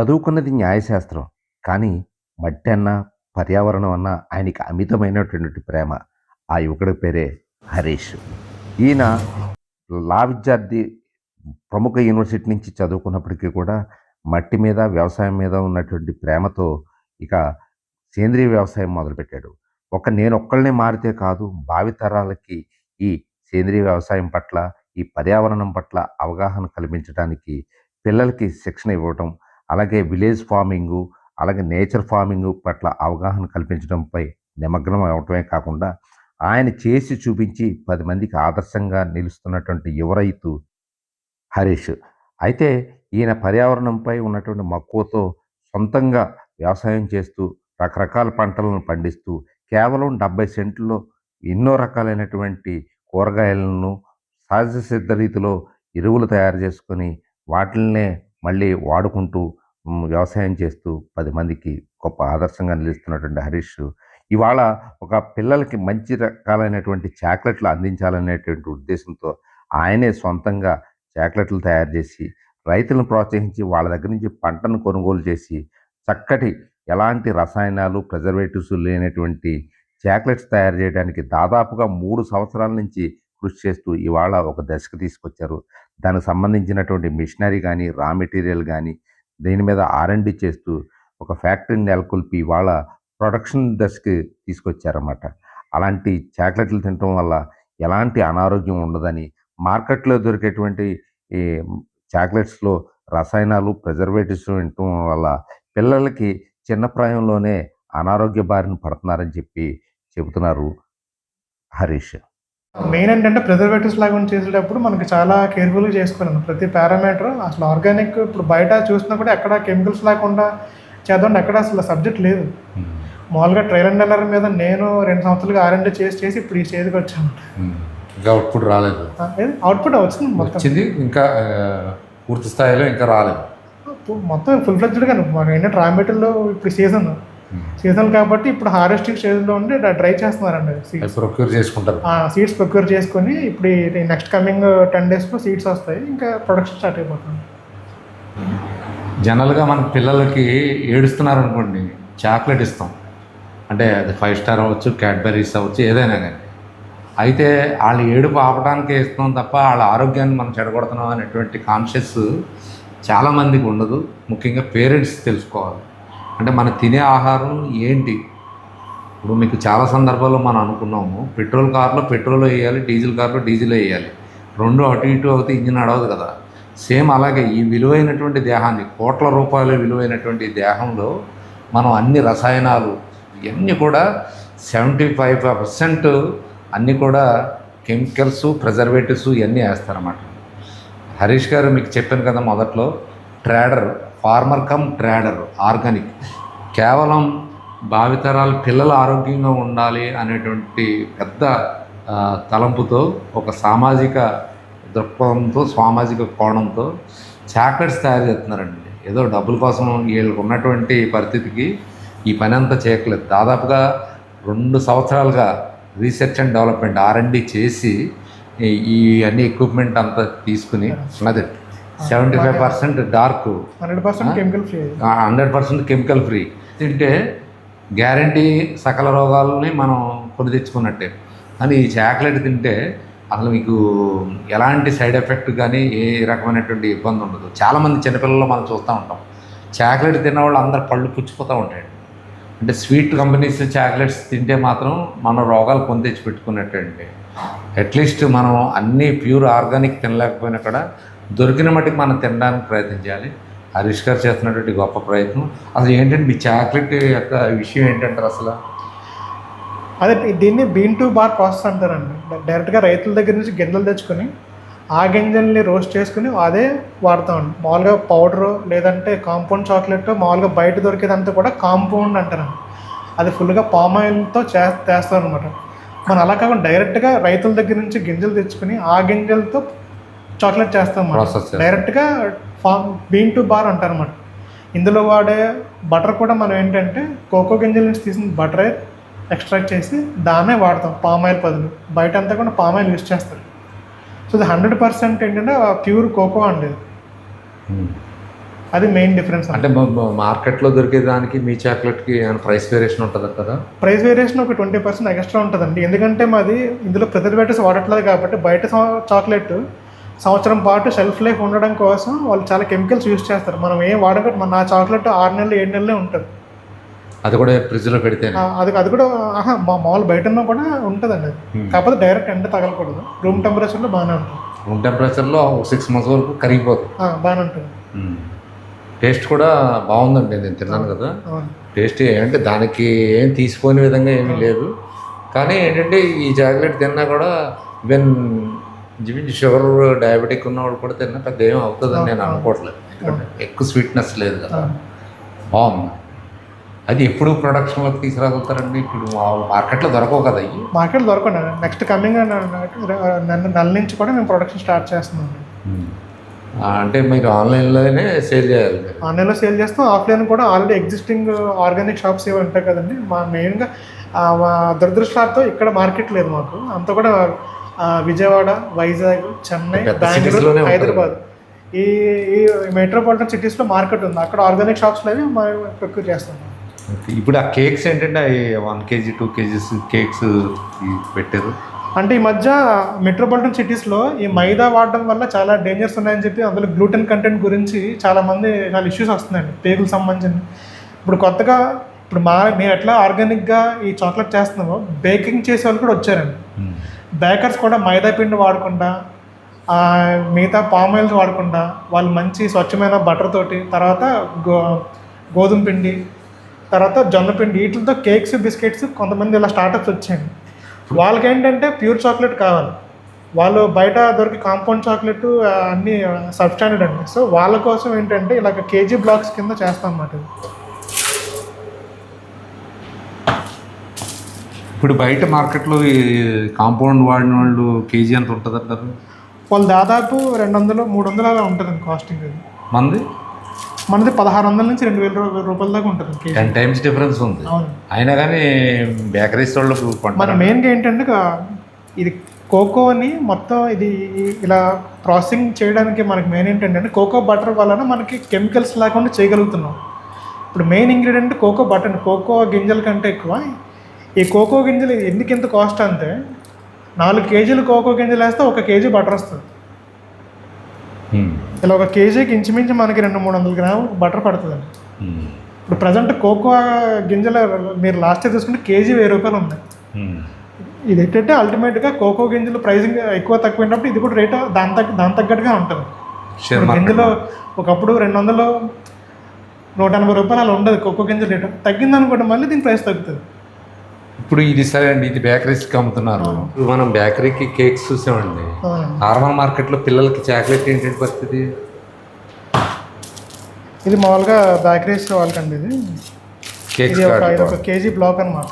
చదువుకున్నది న్యాయశాస్త్రం. కానీ మట్టి అన్న పర్యావరణం అన్న ఆయనకి అమితమైనటువంటి ప్రేమ. ఆ యువకుడి పేరే హరీష్. ఈయన లా విద్యార్థి ప్రముఖ యూనివర్సిటీ నుంచి చదువుకున్నప్పటికీ కూడా మట్టి మీద వ్యవసాయం మీద ఉన్నటువంటి ప్రేమతో ఇక సేంద్రియ వ్యవసాయం మొదలుపెట్టాడు. ఒక నేను ఒక్కళ్ళనే మారితే కాదు భావితరాలకి ఈ సేంద్రియ వ్యవసాయం పట్ల ఈ పర్యావరణం పట్ల అవగాహన కల్పించడానికి పిల్లలకి శిక్షణ ఇవ్వటం అలాగే విలేజ్ ఫార్మింగు అలాగే నేచర్ ఫార్మింగ్ పట్ల అవగాహన కల్పించడంపై నిమగ్నం అవటమే కాకుండా ఆయన చేసి చూపించి పది మందికి ఆదర్శంగా నిలుస్తున్నటువంటి యువ రైతు హరీష్. అయితే ఈయన పర్యావరణంపై ఉన్నటువంటి మక్కువతో సొంతంగా వ్యవసాయం చేస్తూ రకరకాల పంటలను పండిస్తూ కేవలం డెబ్బై సెంట్లో ఎన్నో రకాలైనటువంటి కూరగాయలను సహజ సిద్ధ రీతిలో ఎరువులు తయారు చేసుకొని వాటిల్నే మళ్ళీ వాడుకుంటూ వ్యవసాయం చేస్తూ పది మందికి గొప్ప ఆదర్శంగా నిలుస్తున్నటువంటి హరీష్ ఇవాళ ఒక పిల్లలకి మంచి రకాలైనటువంటి చాక్లెట్లు అందించాలనేటువంటి ఉద్దేశంతో ఆయనే సొంతంగా చాక్లెట్లు తయారు చేసి రైతులను ప్రోత్సహించి వాళ్ళ దగ్గర నుంచి పంటను కొనుగోలు చేసి చక్కటి ఎలాంటి రసాయనాలు ప్రిజర్వేటివ్స్ లేనటువంటి చాక్లెట్స్ తయారు చేయడానికి దాదాపుగా మూడు సంవత్సరాల నుంచి కృషి చేస్తూ ఇవాళ ఒక దశకు తీసుకొచ్చారు. దానికి సంబంధించినటువంటి మిషనరీ కానీ రా మెటీరియల్ కానీ దీని మీద ఆర్ఎండి చేస్తూ ఒక ఫ్యాక్టరీని నెలకొల్పి వాళ్ళ ప్రొడక్షన్ దశకి తీసుకొచ్చారన్నమాట. అలాంటి చాక్లెట్లు తినటం వల్ల ఎలాంటి అనారోగ్యం ఉండదని మార్కెట్లో దొరికేటువంటి ఈ చాక్లెట్స్లో రసాయనాలు ప్రిజర్వేటివ్స్ ఉండటం వల్ల పిల్లలకి చిన్న ప్రాయంలోనే అనారోగ్య బారిన పడుతున్నారని చెప్పి చెబుతున్నారు హరీష్. మెయిన్ ఏంటంటే ప్రిజర్వేటివ్స్ లాగా చేసేటప్పుడు మనకి చాలా కేర్ఫుల్గా చేసుకోవాలి ప్రతి పారామీటర్ అసలు ఆర్గానిక్ ఇప్పుడు బయట చూసినా కూడా ఎక్కడ కెమికల్స్ లేకుండా చేద్దాం ఎక్కడ అసలు సబ్జెక్ట్ లేదు. మామూలుగా ట్రైల్ అండ్ ఎర్రర్ మీద నేను రెండు సంవత్సరాలుగా ఆర్ఎండ్ చేసి చేసి ఇప్పుడు ఈ స్టేజ్కి వచ్చాను. ఇంకా అవుట్పుట్ రాలేదు. అవుట్పుట్ వచ్చింది మొత్తం. వచ్చింది ఇంకా పూర్తి స్థాయిలో ఇంకా రాలేదు. మొత్తం ఫుల్ ఫ్లెడ్జ్డ్గా మాకు ఏంటంటే రా మెటీరియల్ ఇప్పుడు సీజన్ సీజన్ కాబట్టి ఇప్పుడు హార్వెస్టింగ్ స్టేజ్లో ఉండి డ్రై చేస్తున్నారండి సీడ్స్ ప్రొక్యూర్ చేసుకుంటారు. సీడ్స్ ప్రొక్యూర్ చేసుకొని ఇప్పుడు నెక్స్ట్ కమింగ్ టెన్ డేస్లో సీడ్స్ వస్తాయి. ఇంకా ప్రొడక్షన్ స్టార్ట్ అయిపోతుంది. జనరల్గా మన పిల్లలకి ఏడుస్తున్నారు అనుకోండి చాక్లెట్ ఇస్తాం. అంటే అది ఫైవ్ స్టార్ అవ్వచ్చు క్యాడ్బరీస్ అవ్వచ్చు ఏదైనా కానీ. అయితే వాళ్ళు ఏడుపు ఆపడానికి ఇస్తున్నాం తప్ప వాళ్ళ ఆరోగ్యాన్ని మనం చెడగొడుతున్నాం అనేటువంటి కాన్షియస్ చాలామందికి ఉండదు. ముఖ్యంగా పేరెంట్స్ తెలుసుకోవాలి. అంటే మనం తినే ఆహారం ఏంటి? ఇప్పుడు మీకు చాలా సందర్భాల్లో మనం అనుకున్నాము పెట్రోల్ కార్లో పెట్రోల్ వేయాలి డీజిల్ కార్లో డీజిల్ వేయాలి. రెండు అటు ఇటు అవుతే ఇంజిన్ నడవదు కదా. సేమ్ అలాగే ఈ విలువైనటువంటి దేహాన్ని కోట్ల రూపాయల విలువైనటువంటి దేహంలో మనం అన్ని రసాయనాలు ఇవన్నీ కూడా సెవెంటీ ఫైవ్ పర్సెంట్ అన్నీ కూడా కెమికల్స్ ప్రిజర్వేటివ్స్ ఇవన్నీ వేస్తారన్నమాట. హరీష్ గారు మీకు చెప్పాను కదా మొదట్లో trader farmer come trader organic. కేవలం భావితరాల పిల్లలు ఆరోగ్యంగా ఉండాలి అనేటువంటి పెద్ద తలంపుతో ఒక సామాజిక దృక్పథంతో సామాజిక కోణంతో చాక్లెట్స్ తయారు చేస్తున్నారండి. ఏదో డబ్బుల కోసం వీళ్ళకి ఉన్నటువంటి పరిస్థితికి ఈ పని అంతా చేయట్లేదు. దాదాపుగా రెండు సంవత్సరాలుగా రీసెర్చ్ అండ్ డెవలప్మెంట్ ఆర్ఎండి చేసి ఈ- ఈ అన్ని ఎక్విప్మెంట్ అంతా తీసుకుని అదే seventy five percent dark. Hundred percent chemical free. Hundred percent chemical free. తింటే గ్యారంటీ సకల రోగాలని మనం కొని తెచ్చుకున్నట్టే. కానీ ఈ చాక్లెట్ తింటే అసలు మీకు ఎలాంటి సైడ్ ఎఫెక్ట్ కానీ ఏ రకమైనటువంటి ఇబ్బంది ఉండదు. చాలామంది చిన్నపిల్లలు మనం చూస్తూ ఉంటాం. చాక్లెట్ తిన్న వాళ్ళు అందరు పళ్ళు పుచ్చిపోతూ ఉంటాయి అంటే స్వీట్ కంపెనీస్ చాక్లెట్స్ తింటే మాత్రం మన రోగాలు కొని తెచ్చి పెట్టుకున్నట్టండి అట్లీస్ట్ మనం అన్నీ ప్యూర్ ఆర్గానిక్ తినలేకపోయినా కూడా దొరికిన మటుకు మనం తినడానికి ప్రయత్నించాలి. హరీష్ గారు చేస్తున్నటువంటి గొప్ప ప్రయత్నం. అసలు ఏంటంటే మీ చాక్లెట్ యొక్క విషయం ఏంటంటారు అసలు? అదే దీన్ని బీన్ టు బార్ ప్రాసెస్ అంటారండి. డైరెక్ట్గా రైతుల దగ్గర నుంచి గింజలు తెచ్చుకొని ఆ గింజల్ని రోస్ట్ చేసుకుని అదే వాడతామండి మామూలుగా పౌడరు లేదంటే కాంపౌండ్ చాక్లెట్ మామూలుగా బయట దొరికేదంతా కూడా కాంపౌండ్ అంటారండి. అది ఫుల్గా పామ్ ఆయిల్తో చే చేస్తారు అనమాట మనం అలా కాకుండా డైరెక్ట్గా రైతుల దగ్గర నుంచి గింజలు తెచ్చుకుని ఆ గింజలతో చాక్లెట్ చేస్తాం. డైరెక్ట్గా ఫామ్ బీన్ టు బార్ అంటారు అనమాట ఇందులో వాడే బటర్ కూడా మనం ఏంటంటే కోకో గింజల నుంచి తీసిన బటరే ఎక్స్ట్రాక్ట్ చేసి దాన్నే వాడతాం పామ్ ఆయిల్ బదులు బయట అంతా కూడా పామ్ ఆయిల్ యూస్ చేస్తారు. సో ఇది హండ్రెడ్ పర్సెంట్ ఏంటంటే ప్యూర్ కోకో అండి. అది మెయిన్ డిఫరెన్స్ అంటే మార్కెట్లో దొరికే దానికి మీ చాక్లెట్కి ప్రైస్ వేరియేషన్ ఉంటుంది కదా? ప్రైస్ వేరియేషన్ ఒక ట్వంటీ పర్సెంట్ ఎక్స్ట్రా ఉంటుందండి. ఎందుకంటే మాది ఇందులో ప్రిజర్వేటివ్స్ వాడట్లేదు కాబట్టి బయట చాక్లెట్ సంవత్సరం పాటు షెల్ఫ్ లైఫ్ ఉండడం కోసం వాళ్ళు చాలా కెమికల్స్ యూస్ చేస్తారు. మనం ఏం వాడక మన నా చాక్లెట్ ఆరు నెలలు ఏడు నెలలే ఉంటుంది. అది కూడా ఫ్రిడ్జ్లో పెడితే అది అది కూడా ఆహా మా మామూలు బయట ఉన్నా కూడా ఉంటుందండి అది. కాకపోతే డైరెక్ట్ ఎండ తగలకూడదు. రూమ్ టెంపరేచర్లో బాగానే ఉంటుంది. రూమ్ టెంపరేచర్లో సిక్స్ మంత్స్ వరకు కరిగిపోతుంది బాగానే ఉంటుంది. టేస్ట్ కూడా బాగుందండి. నేను తిన్నాను కదా. టేస్ట్ అంటే దానికి ఏం తీసుకోని విధంగా ఏమీ లేదు. కానీ ఏంటంటే ఈ చాక్లెట్ తిన్నా కూడా ఈవెన్ ఇంచుమించు షుగర్ డయాబెటిక్ ఉన్నవాడు కూడా తిన్నా పెద్ద ఏం అవుతుందని నేను అనుకోవట్లేదు. ఎందుకంటే ఎక్కువ స్వీట్నెస్ లేదు కదా. బాగుంది. అది ఎప్పుడు ప్రొడక్షన్లోకి తీసుకురాగలుగుతారండి? ఇప్పుడు మార్కెట్లో దొరకవు కదా ఇవి. మార్కెట్ దొరకండి నెక్స్ట్ కమింగ్ నెల నెల నుంచి కూడా మేము ప్రొడక్షన్ స్టార్ట్ చేస్తున్నాం అంటే మీరు ఆన్లైన్లోనే సేల్ చేయాలి ఆన్లైన్లో సేల్ చేస్తాం. ఆఫ్లైన్ కూడా ఆల్రెడీ ఎగ్జిస్టింగ్ ఆర్గానిక్ షాప్స్ ఇవి ఉంటాయి కదండి. మా మెయిన్గా దురదృష్టాలతో ఇక్కడ మార్కెట్ లేదు మాకు. అంతా కూడా విజయవాడ వైజాగ్ చెన్నై బెంగళూరు. హైదరాబాద్. ఈ ఈ మెట్రోపాలిటన్ సిటీస్లో మార్కెట్ ఉంది. అక్కడ ఆర్గానిక్ షాప్స్లో అవి ప్రొక్యూర్ చేస్తాం. ఇప్పుడు ఆ కేక్స్ ఏంటంటే one KG two KGs cakes పెట్టారు. అంటే ఈ మధ్య మెట్రోపాలిటన్ సిటీస్లో ఈ మైదా వాడడం వల్ల చాలా డేంజర్స్ ఉన్నాయని చెప్పి అందులో గ్లూటెన్ కంటెంట్ గురించి చాలా మంది చాలా ఇష్యూస్ వస్తున్నాయండి. పేగులకు సంబంధించిన. ఇప్పుడు కొత్తగా ఇప్పుడు మా మేము ఎట్లా ఆర్గానిక్గా ఈ చాక్లెట్ చేస్తున్నామో బేకింగ్ చేసే వాళ్ళు కూడా వచ్చారండి. బేకర్స్ కూడా మైదా పిండి వాడకుండా మిగతా పామ్ ఆయిల్స్ వాడకుండా వాళ్ళు మంచి స్వచ్ఛమైన బటర్ తోటి తర్వాత గో గోధుమ పిండి తర్వాత జొన్న పిండి వీటితో కేక్స్ బిస్కెట్స్ కొంతమంది ఇలా స్టార్టప్స్ వచ్చాయి వాళ్ళకి ఏంటంటే ప్యూర్ చాక్లెట్ కావాలి. వాళ్ళు బయట దొరికి కాంపౌండ్ చాక్లెట్ అన్నీ అన్నీ సబ్స్టాండర్డ్ అండి. సో వాళ్ళ కోసం ఏంటంటే ఇలాగ కేజీ బ్లాక్స్ కింద చేస్తాం అన్నమాట ఇప్పుడు బయట మార్కెట్లో ఈ కాంపౌండ్ వాడిన వాళ్ళు కేజీ ఎంత ఉంటుంది అంటారు? వాళ్ళు దాదాపు రెండు వందలు మూడు వందలు అలా ఉంటుందండి కాస్టింగ్ అది. మంది మనది పదహారు వందల నుంచి రెండు వేల రూపాయల దాకా ఉంటుంది టెన్ టైమ్స్ డిఫరెన్స్ ఉంది. అయినా కానీ బేకరీస్ వాళ్ళకు మన మెయిన్గా ఏంటంటే ఇది కోకోని మొత్తం ఇది ఇలా ప్రాసెసింగ్ చేయడానికి మనకి మెయిన్ ఏంటంటే కోకో బటర్ వలన మనకి కెమికల్స్ లేకుండా చేయగలుగుతున్నాం. ఇప్పుడు main ingredient cocoa butter cocoa గింజల కంటే ఎక్కువ ఈ కోకో గింజలు ఎందుకు ఇంత కాస్ట్ అంటే నాలుగు కేజీలు కోకో గింజలు వేస్తే ఒక కేజీ బటర్ వస్తుంది. ఉమ్. ఇలా ఒక కేజీకి ఇంచుమించు మనకి రెండు మూడు వందల గ్రాములు బటర్ పడుతుందండి. ఉమ్. ఇప్పుడు ప్రజెంట్ కోకో గింజల మీరు లాస్ట్ చూసుకుంటే కేజీ వెయ్యి రూపాయలు ఉంది ఉమ్. ఇది ఏంటంటే అల్టిమేట్గా కోకో గింజలు ప్రైసింగ్ ఎక్కువ తక్కువైనప్పుడు ఇది కూడా రేట్ దాని తగ్గ దాని తగ్గట్టుగా ఉంటుంది. గింజలు ఒకప్పుడు రెండు వందలు నూట ఎనభై రూపాయలు అలా ఉండదు కోకో గింజల రేటు తగ్గింది అనుకోండి మళ్ళీ దీని ప్రైస్ తగ్గుతుంది. ఇప్పుడు ఇది సరే అండి ఇది బేకరీస్కి అమ్ముతున్నారు. ఇప్పుడు మనం బేకరీకి కేక్స్ చూసామండి. నార్మల్ మార్కెట్లో పిల్లలకి చాక్లెట్ ఏంటి పరిస్థితి? ఇది మామూలుగా బేకరీస్ వాళ్ళకండి ఇది. కేక్స్ ఇది ఒక ఇది కాదు ఒక కేజీ బ్లాక్ అనమాట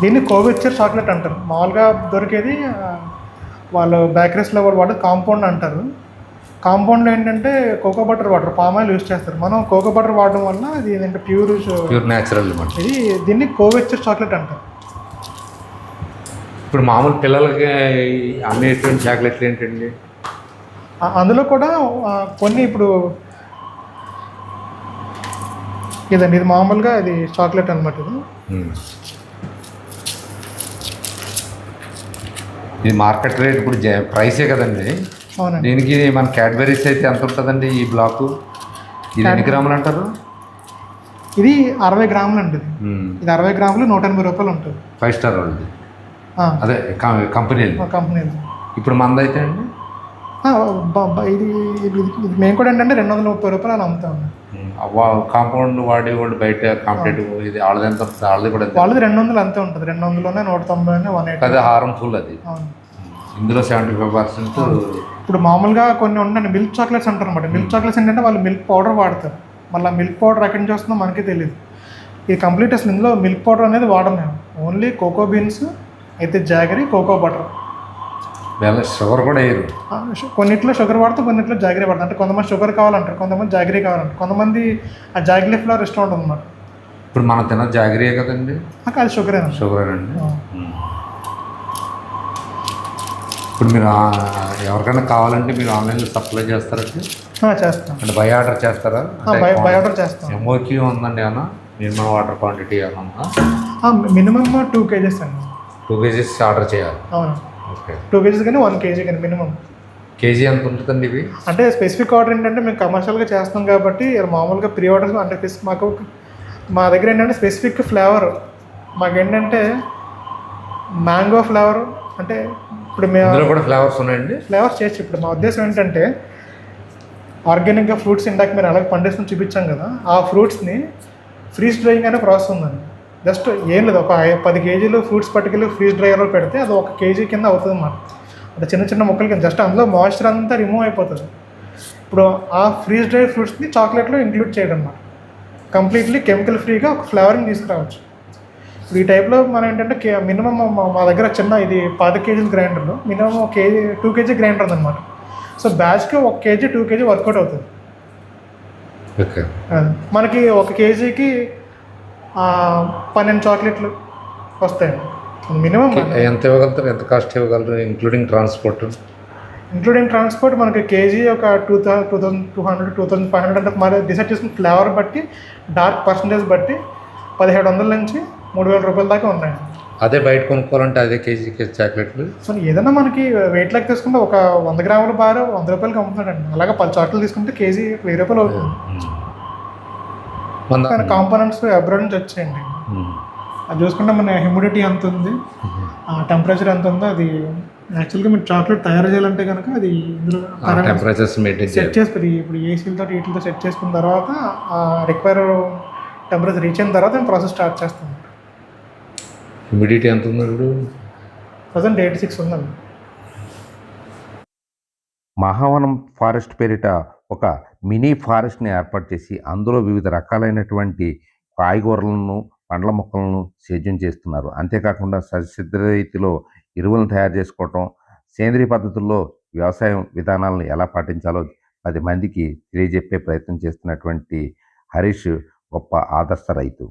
దీన్ని కోవిచ్చర్ చాక్లెట్ అంటారు. మామూలుగా దొరికేది వాళ్ళు బేకరీస్లో వాళ్ళు వాడే కాంపౌండ్ అంటారు. కాంపౌండ్ ఏంటంటే cocoa butter water palm oil use చేస్తారు. మనం కోకో బటర్ వాడడం వల్ల ఇది ఏంటంటే ప్యూర్ ప్యూర్ న్యాచురల్ ఇది దీన్ని కోవిచ్చర్ చాక్లెట్ అంటారు. ఇప్పుడు మామూలు పిల్లలకి అమ్మేటువంటి చాక్లెట్లు ఏంటండి? అందులో కూడా కొన్ని ఇప్పుడు ఇదండి ఇది మామూలుగా ఇది చాక్లెట్ అనమాట ఇది. ఇది మార్కెట్ రేట్ ఇప్పుడు ప్రైసే కదండి. అవునండి. దీనికి మన క్యాడ్బెరీస్ అయితే ఎంత ఉంటుందండి ఈ బ్లాకు? ఇది ఎన్ని గ్రాములు అంటారు? ఇది అరవై గ్రాములు అండి ఇది అరవై గ్రాములు నూట ఎనభై రూపాయలు ఉంటుంది. ఫైవ్ స్టార్ వాళ్ళది. అదే కంపెనీలు మా కంపెనీ ఇప్పుడు మందైతే అండి? ఇది ఇది మేము కూడా ఏంటంటే రెండు వందల ముప్పై రూపాయలు అలా అమ్ముతాం కాంపౌండ్ వాడి వాళ్ళు బయట కాంపిటేటివ్ ఇది వాళ్ళది ఎంత వాళ్ళది కూడా వాళ్ళది రెండు వందలు అంతే ఉంటుంది. రెండు వందలోనే నూట తొంభై వన్ ఎయిటీ. అది హార్మ్ఫుల్ అది. అవును. ఇందులో సెవెంటీ ఫైవ్ పర్సెంట్ ఇప్పుడు మామూలుగా కొన్ని ఉన్నాయి మిల్క్ చాక్లెట్స్ అంటారు అనమాట మిల్క్ చాక్లెట్స్ ఏంటంటే వాళ్ళు మిల్క్ పౌడర్ వాడతారు. మళ్ళీ మిల్క్ పౌడర్ ఎక్కడి నుంచి వస్తుందో మనకి తెలియదు ఇది కంప్లీట్ అసలు ఇందులో మిల్క్ పౌడర్ అనేది వాడము మేము. ఓన్లీ కోకో బీన్స్ అయితే జాగరీ కోకో బటర్ షుగర్ కూడా వేయరు. కొన్నిట్లో షుగర్ వాడతాం కొన్నిట్లో జాగరీ వాడతాం. అంటే కొంతమంది షుగర్ కావాలంటారు కొంతమంది జాగరీ కావాలంటారు. కొంతమంది ఆ జాగరీ ఫ్లవర్ ఇష్టం ఉంటుంది అనమాట ఇప్పుడు మనం తిన్న జాగ్రత్త కదండి? అది షుగర్ షుగర్ అండి. ఇప్పుడు మీరు ఎవరికైనా కావాలంటే మీరు ఆన్లైన్లో సప్లై చేస్తారండి? చేస్తాం. అంటే బై ఆర్డర్ చేస్తారా? బై బై ఆర్డర్ చేస్తాం. ఎంఓక్యూ ఉందండి ఏమన్నా? మినిమం వాటర్ క్వాంటిటీ ఏమన్నా మినిమం టూ కేజెస్ అండి. టూ కేజీస్ ఆర్డర్ చేయాలి. అవును. ఓకే. టూ కేజీస్ కానీ వన్ కేజీ కానీ మినిమం. కేజీ ఎంత ఉంటుందండి ఇవి? అంటే స్పెసిఫిక్ ఆర్డర్ ఏంటంటే మేము కమర్షియల్గా చేస్తాం కాబట్టి మామూలుగా ప్రీ ఆర్డర్స్ అంటే మాకు మా దగ్గర ఏంటంటే స్పెసిఫిక్ ఫ్లేవర్. మాకు ఏంటంటే మ్యాంగో ఫ్లేవర్ అంటే ఇప్పుడు మేము కూడా ఫ్లేవర్స్ ఉన్నాయండి? ఫ్లేవర్స్ చేయొచ్చు ఇప్పుడు మా ఉద్దేశం ఏంటంటే ఆర్గానిక్గా ఫ్రూట్స్ ఇందాక మీరు అలాగే పండిస్తుని చూపించాం కదా ఆ ఫ్రూట్స్ని ఫ్రీజ్ డ్రైయింగ్ అనే ప్రాసెస్ ఉందండి జస్ట్ ఏం లేదు ఒక పది కేజీలు ఫ్రూట్స్ పట్టుకెళ్ళి ఫ్రీజ్ డ్రైయర్లో పెడితే అది ఒక కేజీ కింద అవుతుంది అన్నమాట. అంటే చిన్న చిన్న ముక్కలు కింద జస్ట్ అందులో మాయిశ్చర్ అంతా రిమూవ్ అయిపోతుంది. ఇప్పుడు ఆ ఫ్రీజ్ డ్రై ఫ్రూట్స్ని చాక్లెట్లో ఇంక్లూడ్ చేయడం అన్నమాట. కంప్లీట్లీ కెమికల్ ఫ్రీగా ఒక ఫ్లేవర్ని తీసుకురావచ్చు. ఇప్పుడు ఈ టైప్లో మనం ఏంటంటే కే మినిమం మా దగ్గర చిన్న ఇది పాత కేజీల గ్రైండర్లో మినిమం ఒక కేజీ టూ కేజీ గ్రైండర్ ఉందన్నమాట సో బ్యాచ్కి ఒక KG two KG work out అవుతుంది. ఓకే. మనకి ఒక కేజీకి పన్నెండు చాక్లెట్లు వస్తాయండి. మినిమం ఎంత ఇవ్వగలుగుతారు? ఎంత కాస్ట్ ఇవ్వగలరు? ఇంక్లూడింగ్ ట్రాన్స్పోర్ట్ ఇంక్లూడింగ్ ట్రాన్స్పోర్ట్ మనకి కేజీ ఒక two thousand two thousand two hundred two thousand five hundred అంటే మరి డిసైడ్ చేసుకున్న ఫ్లేవర్ బట్టి డార్క్ పర్సంటేజ్ బట్టి పదిహేడు వందల నుంచి మూడు వేల రూపాయల దాకా ఉన్నాయి. అదే బయట కొనుక్కోవాలంటే అదే కేజీ చాక్లెట్లు. సో ఏదైనా మనకి వెయిట్ లెక్క తీసుకుంటే ఒక వంద గ్రాముల బార్ వంద రూపాయలకి అమ్ముతున్నాడండి. అలాగే పది చాక్లెట్లు తీసుకుంటే కేజీ వెయ్యి రూపాయలు అవుతుంది. కాంపోనెంట్స్ అబ్రాడ్ నుంచి వచ్చాయండి. అది చూసుకుంటే మన హ్యూమిడిటీ ఎంత ఉంది ఆ టెంపరేచర్ ఎంత ఉందో అది యాక్చువల్గా మీరు చాక్లెట్ తయారు చేయాలంటే కనుక అది ఇందులో సెట్ చేసుకుని ఇప్పుడు ఏసీలతో వీటితో సెట్ చేసుకున్న తర్వాత ఆ రిక్వైర్ టెంపరేచర్ రీచ్ అయిన తర్వాత ప్రాసెస్ స్టార్ట్ చేస్తాం హ్యూమిడిటీ ఎంత ఉంది ఇప్పుడు? ప్రజెంట్ ఎయిటీ సిక్స్ ఉందండి. మహావనం ఫారెస్ట్ పేరిట ఒక మినీ ఫారెస్ట్ని ఏర్పాటు చేసి అందులో వివిధ రకాలైనటువంటి కాయగూరలను పండ్ల మొక్కలను సేద్యం చేస్తున్నారు. అంతేకాకుండా ససిద్ధ రీతిలో ఎరువులను తయారు చేసుకోవటం సేంద్రియ పద్ధతుల్లో వ్యవసాయం విధానాలను ఎలా పాటించాలో పది మందికి తెలియజెప్పే ప్రయత్నం చేస్తున్నటువంటి హరీష్ గొప్ప ఆదర్శ రైతు